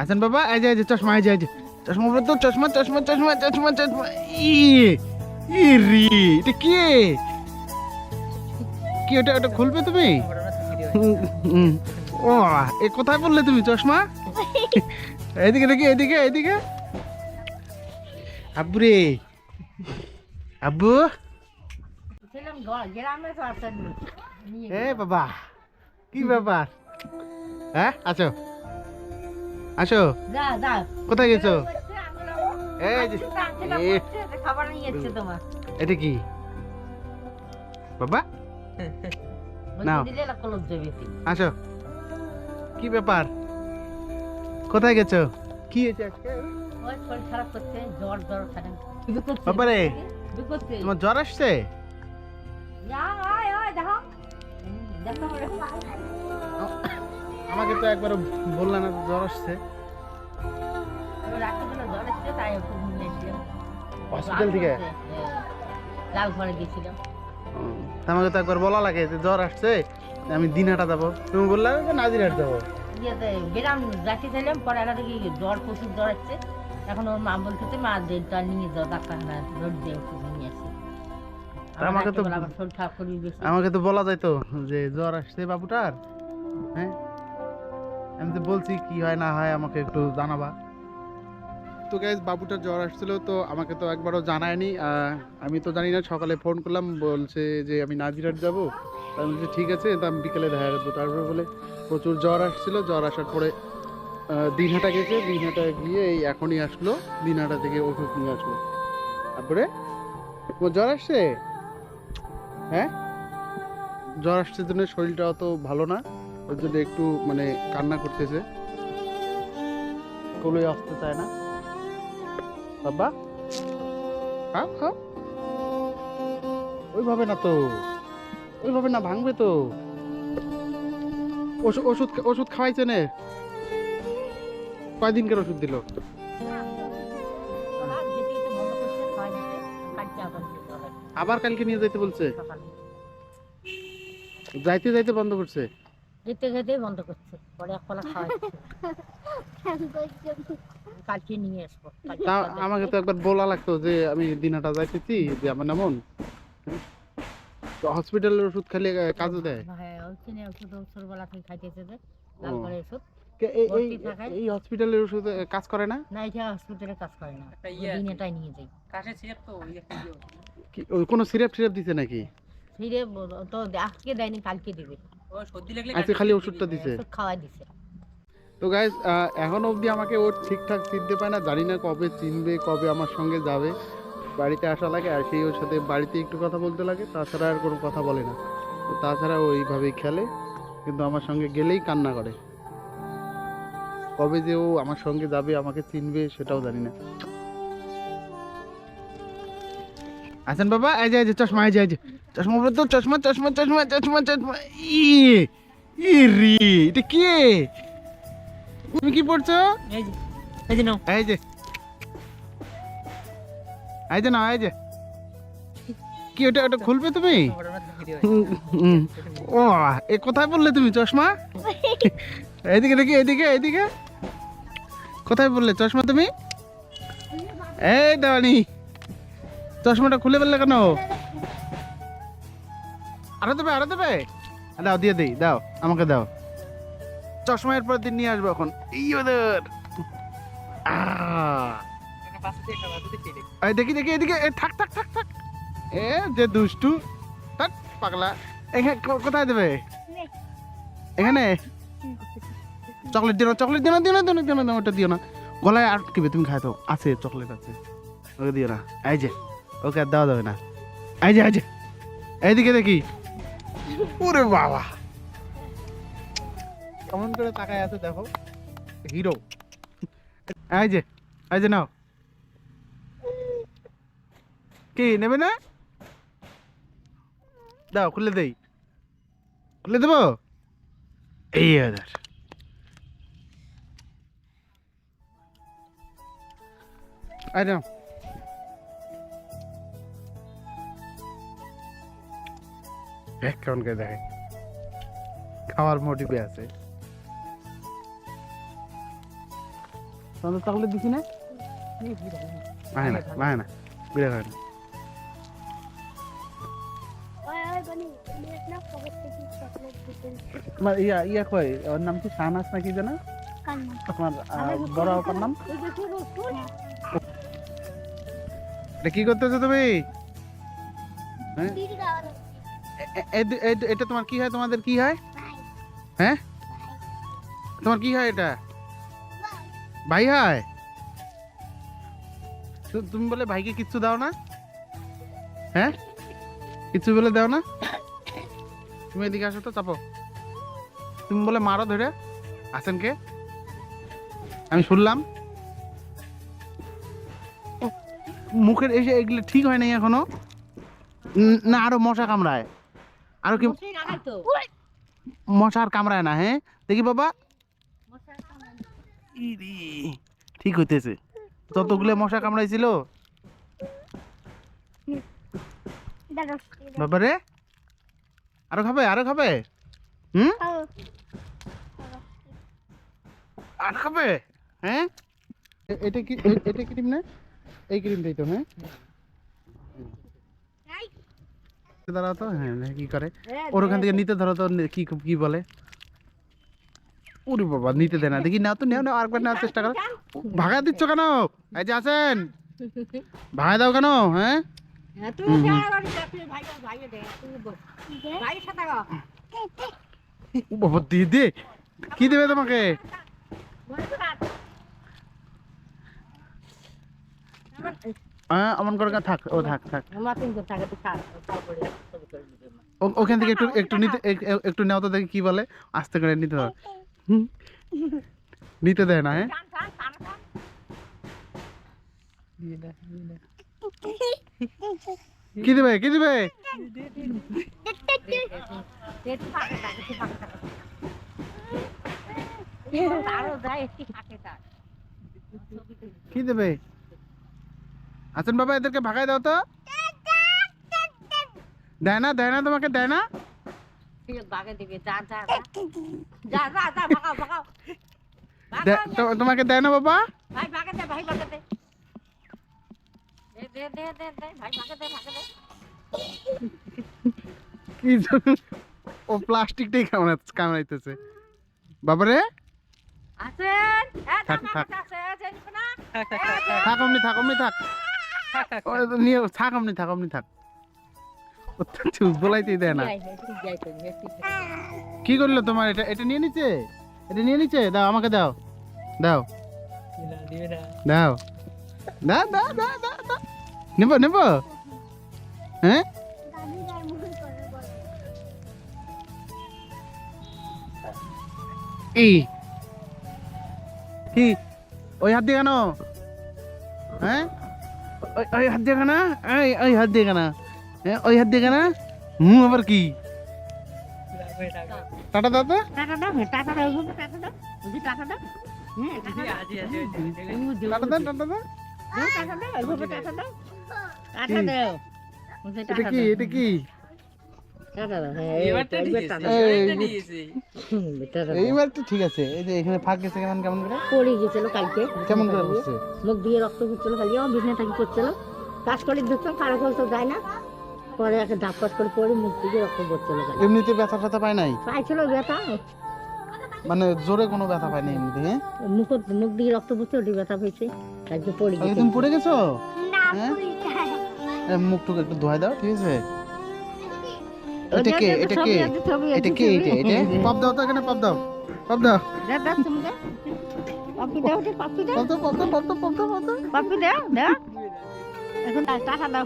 আছেন বাবা, এই যে চশমা, এই যে চশমা পরে তো চশমা চশমা চশমা চশমা চশমা। ই ই রি, এটা কি? কি ওটা ওটা খুলবে তুমি। ও, এ কোথায় বললে তুমি চশমা? এদিকে দেখি এদিকে এদিকে আব্বু রে। আব্বু। আসেন এ বাবা, কি ব্যাপার? হ্যাঁ আছো? আসো। কোথায় গেছো? এটা কি? বাবা? নাও। আসো। কি ব্যাপার? কোথায় গেছো? কি হয়েছে আজকে? বাবারে তোমার জ্বর আসছে? দেখো। আমাকে তো একবার বললে না জ্বর আসছে। হসপিটাল থেকে? হ্যাঁ, লাল ঘরে গেছিলাম আমাকে তো একবার বলা লাগে যে জ্বর আসছে আমি দিনহাটা যাব তুমি বললে যে নাজিরহাট যাব গ্রাম যাচ্ছি পরে একটা দেখি জ্বর প্রচুর জ্বর আসছে। এখন ওর মা বলতেছে মা দেড়টা নিয়ে যাও ডাক্তারখানা রোড দিয়ে ওষুধ নিয়ে আসি। আমাকে তো- আমাকে তো বলা যাইতো যে জ্বর আসছে বাবুটার হ্যাঁ? আমি তো বলছি, কি হয় না হয় আমাকে একটু জানাবা। তো গাইজ বাবুটার জ্বর আসছিল, তো আমাকে তো একবারও জানায়নি। আমি তো জানি না, সকালে ফোন করলাম, বলছে যে আমি নাজিরাট যাব। আমি বলছি, ঠিক আছে, তা আমি বিকেলে দেখা করব। তারপরে বলে, প্রচুর জ্বর আসছিল। জ্বর আসার পরে দিনহাটা গেছে। দিনহাটা গিয়ে এই এখনই আসলো। দিনহাটা থেকে ওষুধ নিয়ে আসলো। তারপরে তোমার জ্বর আসছে? হ্যাঁ? জ্বর আসছে, জন্য শরীরটা অত ভালো না। ওর জন্য একটু মানে কান্না করতেছে। কোলে আসতে চায় না। বাবা? খাও খাও ওইভাবে না তো। ওইভাবে না ভাঙবে তো। ওষুধ ওষুধ ওষুধ খাওয়াইছে নে। কয়দিনকার ওষুধ দিল? আবার কালকে নিয়ে যাইতে বলছে? যাইতে যাইতে বন্ধ করছে। যেতে যেতে বন্ধ করছে। পরে এখন খাওয়াচ্ছে কালকে নিয়ে আসব। তা আমাকে তো একবার বলা লাগতো যে আমি দিনাটা যাইতেছি যে আমার নামন হসপিটালের ওষুধ খালি কাজে দেয়? হ্যাঁ ওইখানে ওষুধ ছোটবেলা থেকে খাইতেছে যে ও। লাল করে ওষুধ। কে- এই- হসপিটালের ওষুধ কাজ করে না? না এটা হসপিটালে কাজ করে না। ইয়ে আছে। দিন এটাই নিয়ে যাই। সিরাপ তো ওই একটা ইয়ে ওষুধ। ওই কোনো সিরাপ দিছে নাকি? ফিরে তো আজকে দেয়নি কালকে দিবে। ও সর্দি লাগলে আজকে খালি ওষুধটা দিছে। খাওয়াই দিছে। তো গাইজ এখন অবধি আমাকে ওর ঠিকঠাক চিনতে পায় না জানি না কবে চিনবে কবে আমার সঙ্গে যাবে। বাড়িতে আসা লাগে আর সেই ওর সাথে বাড়িতে একটু কথা বলতে লাগে তাছাড়া আর কোনো কথা বলে না। তো তাছাড়া ও এইভাবেই খেলে কিন্তু আমার সঙ্গে গেলেই কান্না করে। কবে যে ও আমার সঙ্গে যাবে আমাকে চিনবে সেটাও জানি না। আছেন বাবা এই যে এই যে চশমা এই যে। চশমা পরে তো চশমা চশমা চশমা চশমা চশমা। ই ই রি এটা কি? তুমি কি পড়ছো? এই যে এই যে নাও। এই যে। এই যে না এই যে। কি ওটা ওটা খুলবে তুমি। ও এ কোথায় বললে তুমি চশমা? এইদিকে দেখি এইদিকে এইদিকে। কোথায় বললে চশমা তুমি? এই দাঁড়ানি। চশমাটা খুলে ফেললে কেন? আরও দেবে আরও দেবে। দাও দিয়ে দিই দাও আমাকে দাও। চশমা এরপর দিন নিয়ে আসব এখন। এই ওদের। দেখি। দেখি দেখি এদিকে এ, থাক থাক থাক থাক। এ যে দুষ্টু থাক পাগলা। এখানে কো- কোথায় দেবে? এখানে? চকলেট দিও না চকলেট দিও না দিও না দিও না দিও না ওটা দিও না। গলায় আটকেবে তুমি খাই তো আছে চকলেট আছে। ওকে দিও না এই যে ওকে আর দেওয়া যাবে না। এই যে এই যে এইদিকে দেখি। ওরে বাবা। কেমন করে তাকায় আছে দেখো। হিরো। এই যে এই যে নাও। কি, নেবে না? দাও, খুলে দেই। খুলে দেবো? এই আদার। আই নাও। এক কেমন করে দেখে খাওয়ার মোটিভে আছে চকলেট দিছি না? ভাই না ভাই না না। তোমার ইয়া ইয়া কয় ওর নাম কি শাহনাজ না কি তোমার আহ, বড় আপার নাম? এটা কি করতেছো তুমি? হ্যাঁ? এটা তোমার কি হয়? তোমাদের কি হয়? হ্যাঁ? তোমার কি হয় এটা? ভাই হয়? তুমি বলে ভাইকে কিচ্ছু দাও না? হ্যাঁ? কিচ্ছু বলে দাও না? তুমি এদিকে আসো তো, চাপো। তুমি বলে মারো ধরে। আছেন কে আমি শুনলাম। মুখের এসে এগুলো ঠিক হয় নাই এখনও। না, আরও মশা কামড়ায়। আরও কি মশার কামড়ায় না হ্যাঁ? দেখি বাবা। ঠিক হইতেছে। যতগুলো মশা কামড়াইছিল। বাবা রে আরও খাবে আরও খাবে। হুম? আর খাবে হ্যাঁ? এটা কি এটা ক্রিম না? এই ক্রিমটাই তো হ্যাঁ? দাঁড়াও তো হ্যাঁ কি করে। ওর ওখান থেকে নিতে ধরো তো কি কি বলে? ওরে বাবা নিতে দেয় না। দেখি নাও তো নেও নাও আরেকবার নেওয়ার চেষ্টা করো। ভাগা দিচ্ছ কেন? এই যে আছেন ভাগা দাও কেন হ্যাঁ? হ্যাঁ, তুই হুম, যা হুম। বাড়ি যা, তুই ভাইকে ভাইকে দে, তুই বল। ভাইয়ের সাথে গো। ও বাবা দিয়ে কি দেবে তোমাকে? তো রাত। হ্যাঁ অমন করে থাক ও থাক থাক। ওখান থেকে একটু একটু নিতে এক- এক- একটু নেও তো দেখি কি বলে আস্তে করে নিতে হবে। নিতে দেয় না হ্যাঁ। কি দেবে কি দেবে। কি দেবে? আছেন বাবা এদেরকে ভাগাই দাও তো। দেয় না দেয় না তোমাকে দেয় না তোমাকে দেয় না বাবা ও প্লাস্টিকটাই কামড়া কামড়াইতেছে। বাবারে। থাক, থাক। থাক, থাক, থাক, নিয়ে থাক অমনি থাক অমনি থাক। ও বলাইতেই দেয় না। কি করল তোমার? এটা এটা নিয়ে নিচ্ছে এটা নিয়ে নিচ্ছে দাও আমাকে দাও। দাও। দাও। দাও দাও দাও দাও নেব নেব। হ্যাঁ? এই কি? ওই হাত দিয়ে কেন? হ্যাঁ? ওই হাত দিয়ে কেন? ওই ওই হাত দিয়ে কেন। হ্যাঁ ওই হাত দিয়ে কেন? হুম আবার কি। টাটা দাও তো। টাকা দাও, দাও, বুঝি দাও, টাটা দাও? বুঝি। টাটা দাও। এটা কি? এটা কি? এইবার আছে, টাকা দাও। এবারটা এই, নিয়েছে। হুম, টাকা দাও। এইবার তো ঠিক আছে। এই যে এখানে ফাঁক গেছে কেমন কেমন করে? পড়ে গেছিল কালকে। কেমন করে মুখ দিয়ে রক্ত পড়ছিল খালি। আমার বিছনা থাকি করছিল কাজ করে দেখতাম কারও তো যায় না। পরে একটা করে পরে মুখ দিয়ে রক্ত পড়ছিল এমনিতে ব্যথা ব্যথা পায় নাই? পাইছিল ব্যথা। মানে জোরে কোনো ব্যথা পায় নাই এমনিতে হ্যাঁ? মুখ মুখ দিয়ে রক্ত পড়ছে ওটি ব্যথা পেয়েছে। কালকে পড়ে গেছে তুমি পড়ে গেছো? হ্যাঁ? এ, মুখ টুক একটু ধোয়া দাও ঠিক আছে? এটা কে? এটা কে? এটা কে এটা? এটা? পপ দাও তো এখানে পপ দাও। পপ দাও। পাপি দাও পপ দাও। পপ দাও পপ দাও পপি দাও পাপি দাও দাও। এখন টাকা দাও।